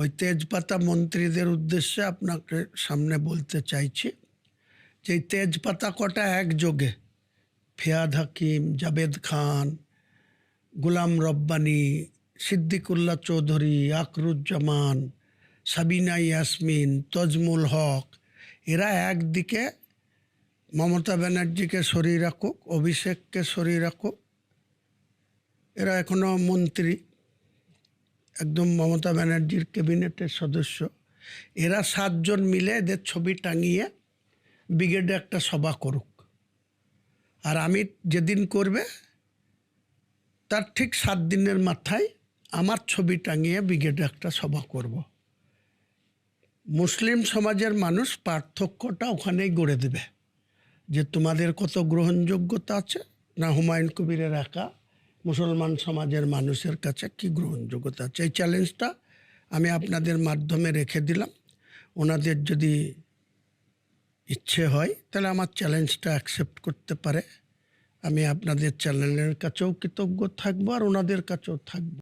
ওই তেজপাতা মন্ত্রীদের উদ্দেশ্যে আপনাকে সামনে বলতে চাইছি যে তেজপাতা কটা একযোগে? ফিয়াদ হাকিম, জাবেদ খান, গুলাম রব্বানি, সিদ্দিকুল্লাহ চৌধুরী, আকরুজ্জামান, সাবিনা ইয়াসমিন, তজমুল হক, এরা একদিকে মমতা ব্যানার্জিকে সরিয়ে রাখুক, অভিষেককে সরিয়ে রাখুক, এরা এখনও মন্ত্রী। একদম মমতা ব্যানার্জির ক্যাবিনেটের সদস্য। এরা সাতজন মিলে এদের ছবি টাঙিয়ে ব্রিগেডে একটা সভা করুক। আর আমি যেদিন করবে, তার ঠিক সাত দিনের মাথায় আমার ছবি টাঙিয়ে ব্রিগেডে একটা সভা করব। মুসলিম সমাজের মানুষ পার্থক্যটা ওখানেই গড়ে দেবে। যে তোমাদের কত গ্রহণযোগ্যতা আছে, না হুমায়ুন কবিরের একা মুসলমান সমাজের মানুষের কাছে কি গ্রহণযোগ্যতা? আছে এই চ্যালেঞ্জটা আমি আপনাদের মাধ্যমে রেখে দিলাম। ওনাদের যদি ইচ্ছে হয়, তাহলে আমার চ্যালেঞ্জটা অ্যাকসেপ্ট করতে পারে। আমি আপনাদের চ্যানেলের কাছেও কৃতজ্ঞ থাকব আর ওনাদের কাছেও থাকব।